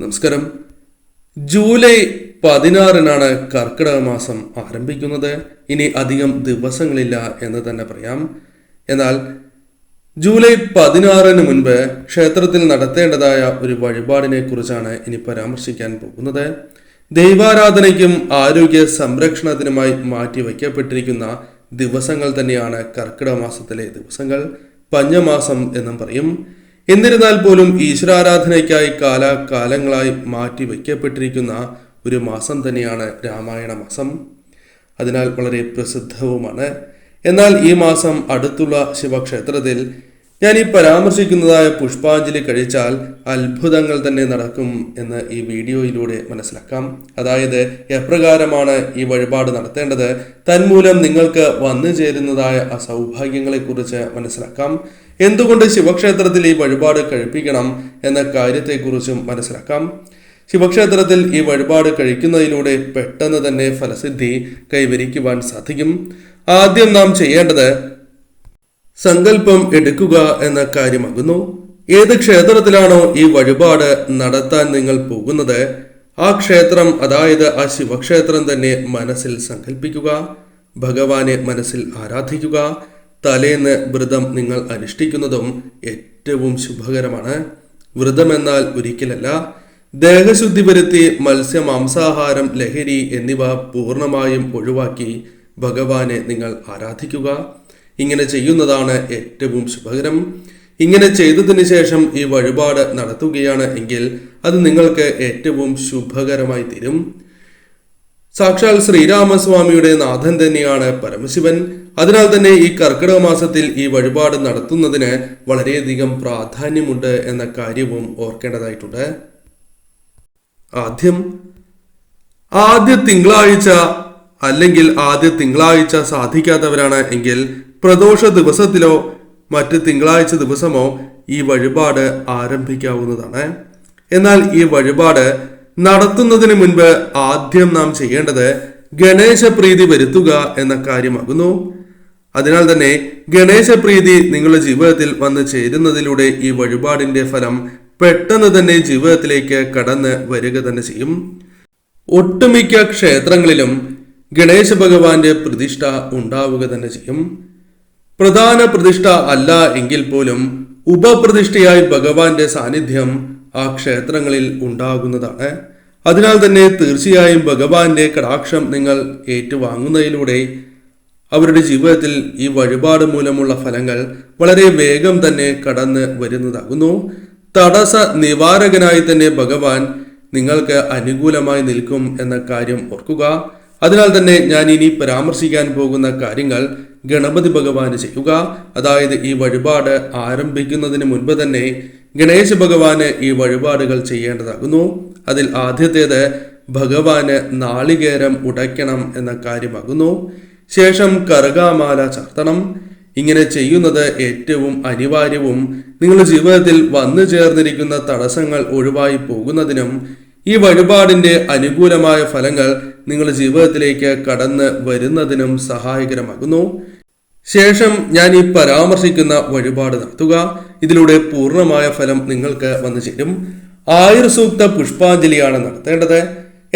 നമസ്കാരം. ജൂലൈ പതിനാറിനാണ് കർക്കിടക മാസം ആരംഭിക്കുന്നത്. ഇനി അധികം ദിവസങ്ങളില്ല എന്ന് തന്നെ പറയാം. എന്നാൽ ജൂലൈ പതിനാറിന് മുൻപ് ക്ഷേത്രത്തിൽ നടത്തേണ്ടതായ ഒരു വഴിപാടിനെ കുറിച്ചാണ് ഇനി പരാമർശിക്കാൻ പോകുന്നത്. ദൈവാരാധനയ്ക്കും ആരോഗ്യ സംരക്ഷണത്തിനുമായി മാറ്റിവയ്ക്കപ്പെട്ടിരിക്കുന്ന ദിവസങ്ങൾ തന്നെയാണ് കർക്കിടക മാസത്തിലെ ദിവസങ്ങൾ. പഞ്ഞമാസം എന്നും പറയും. എന്നിരുന്നാൽ പോലും ഈശ്വരാരാധനയ്ക്കായി കാലാകാലങ്ങളായി മാറ്റി വയ്ക്കപ്പെട്ടിരിക്കുന്ന ഒരു മാസം തന്നെയാണ് രാമായണ മാസം. അതിനാൽ വളരെ പ്രസിദ്ധവുമാണ്. എന്നാൽ ഈ മാസം അടുത്തുള്ള ശിവക്ഷേത്രത്തിൽ ഞാൻ ഈ പരാമർശിക്കുന്നതായ പുഷ്പാഞ്ജലി കഴിച്ചാൽ അത്ഭുതങ്ങൾ തന്നെ നടക്കും എന്ന് ഈ വീഡിയോയിലൂടെ മനസ്സിലാക്കാം. അതായത് എപ്രകാരമാണ് ഈ വഴിപാട് നടത്തേണ്ടത്? തന്മൂലം നിങ്ങൾക്ക് വന്നു ചേരുന്നതായ അസൗഭാഗ്യങ്ങളെക്കുറിച്ച് മനസ്സിലാക്കാം. എന്തുകൊണ്ട് ശിവക്ഷേത്രത്തിൽ ഈ വഴിപാട് കഴിപ്പിക്കണം എന്ന കാര്യത്തെക്കുറിച്ചും മനസ്സിലാക്കാം. ശിവക്ഷേത്രത്തിൽ ഈ വഴിപാട് കഴിക്കുന്നതിലൂടെ പെട്ടെന്ന് തന്നെ ഫലസിദ്ധി കൈവരിക്കുവാൻ സാധിക്കും. ആദ്യം നാം ചെയ്യേണ്ടത് സങ്കല്പം എടുക്കുക എന്ന കാര്യമാകുന്നു. ഏത് ക്ഷേത്രത്തിലാണോ ഈ വഴിപാട് നടത്താൻ നിങ്ങൾ പോകുന്നത് ആ ക്ഷേത്രം അതായത് ആ ശിവക്ഷേത്രം തന്നെ മനസ്സിൽ സങ്കല്പിക്കുക ഭഗവാനെ മനസ്സിൽ ആരാധിക്കുക തലേന്ന് വ്രതം നിങ്ങൾ അനുഷ്ഠിക്കുന്നതും ഏറ്റവും ശുഭകരമാണ്. വ്രതം എന്നാൽ ഒരിക്കലല്ല. ദേഹശുദ്ധി വരുത്തി മത്സ്യ മാംസാഹാരം ലഹരി എന്നിവ പൂർണമായും ഒഴിവാക്കി ഭഗവാനെ നിങ്ങൾ ആരാധിക്കുക. ഇങ്ങനെ ചെയ്യുന്നതാണ് ഏറ്റവും ശുഭകരം. ഇങ്ങനെ ചെയ്തതിന് ശേഷം ഈ വഴിപാട് നടത്തുകയാണ് എങ്കിൽ അത് നിങ്ങൾക്ക് ഏറ്റവും ശുഭകരമായി തീരും. സാക്ഷാൽ ശ്രീരാമസ്വാമിയുടെ നാഥൻ തന്നെയാണ് പരമശിവൻ. അതിനാൽ തന്നെ ഈ കർക്കിടക മാസത്തിൽ ഈ വഴിപാട് നടത്തുന്നതിന് വളരെയധികം പ്രാധാന്യമുണ്ട് എന്ന കാര്യവും ഓർക്കേണ്ടതായിട്ടുണ്ട്. ആദ്യം ആദ്യ തിങ്കളാഴ്ച അല്ലെങ്കിൽ ആദ്യ തിങ്കളാഴ്ച സാധിക്കാത്തവരാണ് എങ്കിൽ പ്രദോഷ ദിവസത്തിലോ മറ്റ് തിങ്കളാഴ്ച ദിവസമോ ഈ വഴിപാട് ആരംഭിക്കാവുന്നതാണ്. എന്നാൽ ഈ വഴിപാട് നടത്തുന്നതിന് മുൻപ് ആദ്യം നാം ചെയ്യേണ്ടത് ഗണേശപ്രീതി വരുത്തുക എന്ന കാര്യമാകുന്നു. അതിനാൽ തന്നെ ഗണേശപ്രീതി നിങ്ങളുടെ ജീവിതത്തിൽ വന്ന് ചേരുന്നതിലൂടെ ഈ വഴിപാടിന്റെ ഫലം പെട്ടെന്ന് തന്നെ ജീവിതത്തിലേക്ക് കടന്ന് വരിക തന്നെ ചെയ്യും. ഒട്ടുമിക്ക ക്ഷേത്രങ്ങളിലും ഗണേശ ഭഗവാന്റെ പ്രതിഷ്ഠ ഉണ്ടാവുക തന്നെ ചെയ്യും. പ്രധാന പ്രതിഷ്ഠ അല്ല എങ്കിൽ പോലും ഉപപ്രതിഷ്ഠയായി ഭഗവാന്റെ സാന്നിധ്യം ആ ക്ഷേത്രങ്ങളിൽ ഉണ്ടാകുന്നതാണ്. അതിനാൽ തന്നെ തീർച്ചയായും ഭഗവാന്റെ കടാക്ഷം നിങ്ങൾ ഏറ്റുവാങ്ങുന്നതിലൂടെ അവരുടെ ജീവിതത്തിൽ ഈ വഴിപാട് മൂലമുള്ള ഫലങ്ങൾ വളരെ വേഗം തന്നെ കടന്ന് വരുന്നതാകുന്നു. തടസ്സ നിവാരകനായി തന്നെ ഭഗവാൻ നിങ്ങൾക്ക് അനുകൂലമായി നിൽക്കും എന്ന കാര്യം ഓർക്കുക. അതിനാൽ തന്നെ ഞാൻ ഇനി പരാമർശിക്കാൻ പോകുന്ന കാര്യങ്ങൾ ഗണപതി ഭഗവാൻ ചെയ്യുക. അതായത് ഈ വഴിപാട് ആരംഭിക്കുന്നതിന് മുൻപ് തന്നെ ഗണേശ ഭഗവാന് ഈ വഴിപാടുകൾ ചെയ്യേണ്ടതാകുന്നു. അതിൽ ആദ്യത്തേത് ഭഗവാന് നാളികേരം ഉടയ്ക്കണം എന്ന കാര്യമാകുന്നു. ശേഷം കറുകാമാല ചാർത്തണം. ഇങ്ങനെ ചെയ്യുന്നത് ഏറ്റവും അനിവാര്യവും നിങ്ങളുടെ ജീവിതത്തിൽ വന്നു ചേർന്നിരിക്കുന്ന തടസ്സങ്ങൾ ഒഴിവായി പോകുന്നതിനും ഈ വഴിപാടിന്റെ അനുകൂലമായ ഫലങ്ങൾ നിങ്ങളുടെ ജീവിതത്തിലേക്ക് കടന്ന് വരുന്നതിനും സഹായകരമാകുന്നു. ശേഷം ഞാൻ ഈ പരാമർശിക്കുന്ന വഴിപാട് നടത്തുക. ഇതിലൂടെ പൂർണമായ ഫലം നിങ്ങൾക്ക് വന്നു ചേരും. ആയുർസൂക്ത പുഷ്പാഞ്ജലിയാണ് നടത്തേണ്ടത്.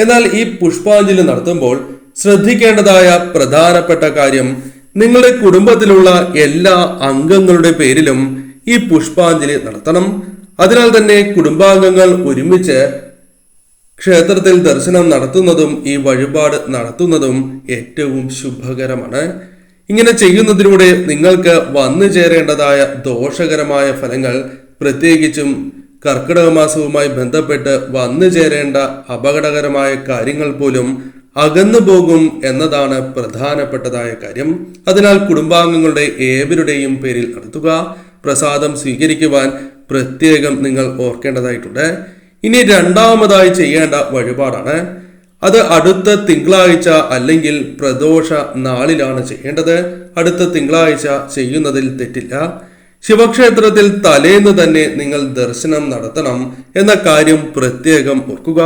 എന്നാൽ ഈ പുഷ്പാഞ്ജലി നടത്തുമ്പോൾ ശ്രദ്ധിക്കേണ്ടതായ പ്രധാനപ്പെട്ട കാര്യം നിങ്ങളുടെ കുടുംബത്തിലുള്ള എല്ലാ അംഗങ്ങളുടെ പേരിലും ഈ പുഷ്പാഞ്ജലി നടത്തണം. അതിനാൽ തന്നെ കുടുംബാംഗങ്ങൾ ഒരുമിച്ച് ക്ഷേത്രത്തിൽ ദർശനം നടത്തുന്നതും ഈ വഴിപാട് നടത്തുന്നതും ഏറ്റവും ശുഭകരമാണ്. ഇങ്ങനെ ചെയ്യുന്നതിലൂടെ നിങ്ങൾക്ക് വന്നു ചേരേണ്ടതായ ദോഷകരമായ ഫലങ്ങൾ പ്രത്യേകിച്ചും കർക്കിടക മാസവുമായി ബന്ധപ്പെട്ട് വന്നു ചേരേണ്ട അപകടകരമായ കാര്യങ്ങൾ പോലും അകന്നു പോകും എന്നതാണ് പ്രധാനപ്പെട്ടതായ കാര്യം. അതിനാൽ കുടുംബാംഗങ്ങളുടെ ഏവരുടെയും പേരിൽ നടത്തുക പ്രസാദം സ്വീകരിക്കുവാൻ പ്രത്യേകം നിങ്ങൾ ഓർക്കേണ്ടതായിട്ടുണ്ട്. ഇനി രണ്ടാമതായി ചെയ്യേണ്ട വഴിപാടാണ്. അത് അടുത്ത തിങ്കളാഴ്ച അല്ലെങ്കിൽ പ്രദോഷ നാളിലാണ് ചെയ്യേണ്ടത്. അടുത്ത തിങ്കളാഴ്ച ചെയ്യുന്നതിൽ തെറ്റില്ല. ശിവക്ഷേത്രത്തിൽ തലേന്ന് തന്നെ നിങ്ങൾ ദർശനം നടത്തണം എന്ന കാര്യം പ്രത്യേകം ഓർക്കുക.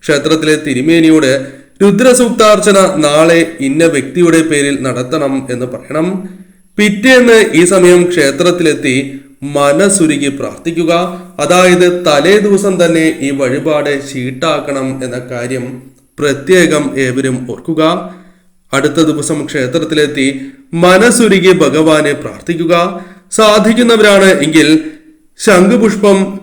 ക്ഷേത്രത്തിലെ തിരുമേനിയോട് രുദ്രസൂക്താർച്ചന നാളെ ഇന്ന വ്യക്തിയുടെ പേരിൽ നടത്തണം എന്ന് പറയണം. പിറ്റേന്ന് ഈ സമയം ക്ഷേത്രത്തിലെത്തി മനസ്സുരുകി പ്രാർത്ഥിക്കുക. അതായത് തലേ ദിവസം തന്നെ ഈ വഴിപാട് ചീട്ടാക്കണം എന്ന കാര്യം പ്രത്യേകം ഏവരും ഓർക്കുക. അടുത്ത ദിവസം ക്ഷേത്രത്തിലെത്തി മനസ്സുരുകി ഭഗവാനെ പ്രാർത്ഥിക്കുക. സാധിക്കുന്നവരാണ് എങ്കിൽ ശംഖുപുഷ്പം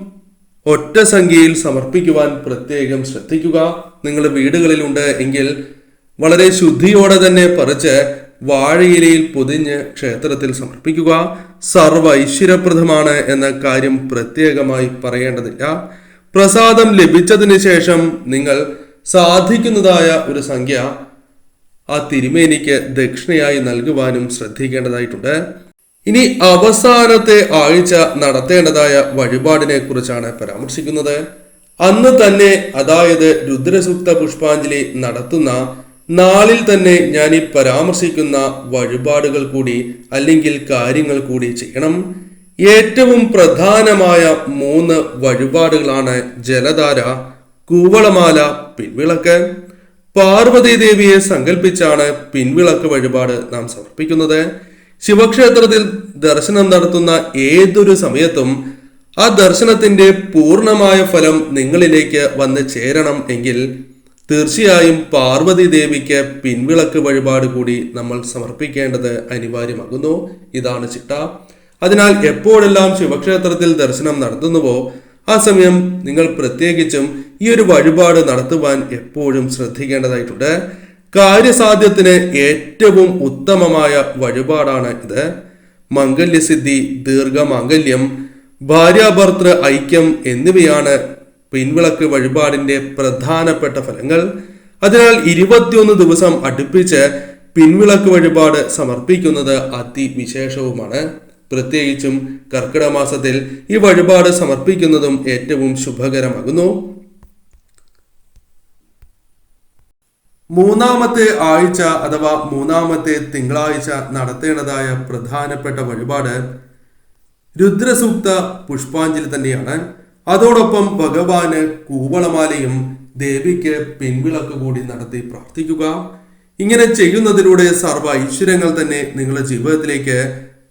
ഒറ്റ സംഖ്യയിൽ സമർപ്പിക്കുവാൻ പ്രത്യേകം ശ്രദ്ധിക്കുക. നിങ്ങളുടെ വീടുകളിലുണ്ട് എങ്കിൽ വളരെ ശുദ്ധിയോടെ തന്നെ പറിച്ച് വാഴയിലയിൽ പൊതിഞ്ഞ് ക്ഷേത്രത്തിൽ സമർപ്പിക്കുക. സർവ ഐശ്വര്യപ്രദമാണ് എന്ന കാര്യം പ്രത്യേകമായി പറയേണ്ടതില്ല. പ്രസാദം ലഭിച്ചതിന് ശേഷം നിങ്ങൾ സാധിക്കുന്നതായ ഒരു സംഖ്യ ആ തിരുമേനിക്ക് ദക്ഷിണയായി നൽകുവാനും ശ്രദ്ധിക്കേണ്ടതായിട്ടുണ്ട്. ഇനി അവസാനത്തെ ആഴ്ച നടത്തേണ്ടതായ വഴിപാടിനെ കുറിച്ചാണ് പരാമർശിക്കുന്നത്. അന്ന് തന്നെ അതായത് രുദ്രസൂക്ത പുഷ്പാഞ്ജലി നടത്തുന്ന നാളിൽ തന്നെ ഞാൻ ഈ പരാമർശിക്കുന്ന വഴിപാടുകൾ കൂടി അല്ലെങ്കിൽ കാര്യങ്ങൾ കൂടി ചെയ്യണം. ഏറ്റവും പ്രധാനമായ മൂന്ന് വഴിപാടുകളാണ് ജലധാര കൂവളമാല പിൻവിളക്ക്. പാർവതി ദേവിയെ സങ്കല്പിച്ചാണ് പിൻവിളക്ക് വഴിപാട് നാം സമർപ്പിക്കുന്നത്. ശിവക്ഷേത്രത്തിൽ ദർശനം നടത്തുന്ന ഏതൊരു സമയത്തും ആ ദർശനത്തിന്റെ പൂർണമായ ഫലം നിങ്ങളിലേക്ക് വന്ന് ചേരണം എങ്കിൽ തീർച്ചയായും പാർവതി ദേവിക്ക് പിൻവിളക്ക് വഴിപാട് കൂടി നമ്മൾ സമർപ്പിക്കേണ്ടത് അനിവാര്യമാകുന്നു. ഇതാണ് ചിട്ട. അതിനാൽ എപ്പോഴെല്ലാം ശിവക്ഷേത്രത്തിൽ ദർശനം നടത്തുന്നുവോ ആ സമയം നിങ്ങൾ പ്രത്യേകിച്ചും ഈ ഒരു വഴിപാട് നടത്തുവാൻ എപ്പോഴും ശ്രദ്ധിക്കേണ്ടതായിട്ടുണ്ട്. കാര്യസാധ്യത്തിന് ഏറ്റവും ഉത്തമമായ വഴിപാടാണ് ഇത്. മംഗല്യസിദ്ധി ദീർഘമാംഗല്യം ഭാര്യാഭർത്തൃ ഐക്യം എന്നിവയാണ് പിൻവിളക്ക് വഴിപാടിന്റെ പ്രധാനപ്പെട്ട ഫലങ്ങൾ. അതിനാൽ ഇരുപത്തിയൊന്ന് ദിവസം അടുപ്പിച്ച് പിൻവിളക്ക് വഴിപാട് സമർപ്പിക്കുന്നത് അതിവിശേഷവുമാണ്. പ്രത്യേകിച്ചും കർക്കിടക മാസത്തിൽ ഈ വഴിപാട് സമർപ്പിക്കുന്നതും ഏറ്റവും ശുഭകരമാകുന്നു. മൂന്നാമത്തെ ആഴ്ച അഥവാ മൂന്നാമത്തെ തിങ്കളാഴ്ച നടത്തേണ്ടതായ പ്രധാനപ്പെട്ട വഴിപാട് രുദ്രസൂക്ത പുഷ്പാഞ്ജലി തന്നെയാണ്. അതോടൊപ്പം ഭഗവാന് കൂവളമാലയും ദേവിക്ക് പിൻവിളക്ക് കൂടി നടത്തി പ്രാർത്ഥിക്കുക. ഇങ്ങനെ ചെയ്യുന്നതിലൂടെ സർവ ഐശ്വര്യങ്ങൾ തന്നെ നിങ്ങളുടെ ജീവിതത്തിലേക്ക്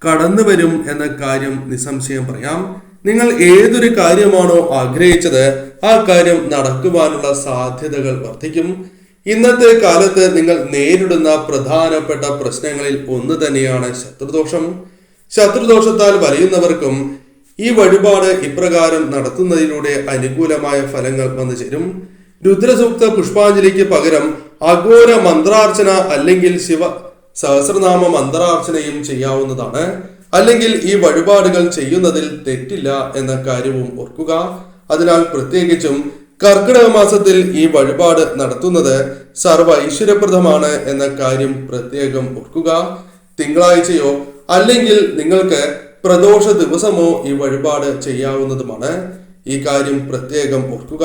കടന്നു വരും എന്ന കാര്യം നിസ്സംശയം പറയാം. നിങ്ങൾ ഏതൊരു കാര്യമാണോ ആഗ്രഹിച്ചത് ആ കാര്യം നടക്കുവാനുള്ള സാധ്യതകൾ വർദ്ധിക്കും. ഇന്നത്തെ കാലത്ത് നിങ്ങൾ നേരിടുന്ന പ്രധാനപ്പെട്ട പ്രശ്നങ്ങളിൽ ഒന്ന് തന്നെയാണ് ശത്രുദോഷം. ശത്രുദോഷത്താൽ വലയുന്നവർക്കും ഈ വഴിപാട് ഇപ്രകാരം നടത്തുന്നതിലൂടെ അനുകൂലമായ ഫലങ്ങൾ വന്നു ചേരും. രുദ്രസൂക്ത പുഷ്പാഞ്ജലിക്ക് പകരം അഘോര മന്ത്രാർച്ചന അല്ലെങ്കിൽ ശിവ സഹസ്രനാമ മന്ത്രാർച്ചനയും ചെയ്യാവുന്നതാണ്. അല്ലെങ്കിൽ ഈ വഴിപാടുകൾ ചെയ്യുന്നതിൽ തെറ്റില്ല എന്ന കാര്യവും ഓർക്കുക. അതിനാൽ പ്രത്യേകിച്ചും കർക്കിടക മാസത്തിൽ ഈ വഴിപാട് നടത്തുന്നത് സർവ ഐശ്വര്യപ്രദമാണ് എന്ന കാര്യം പ്രത്യേകം ഓർക്കുക. തിങ്കളാഴ്ചയോ അല്ലെങ്കിൽ നിങ്ങൾക്ക് പ്രദോഷ ദിവസമോ ഈ വഴിപാട് ചെയ്യാവുന്നതുമാണ്. ഈ കാര്യം പ്രത്യേകം ഓർക്കുക.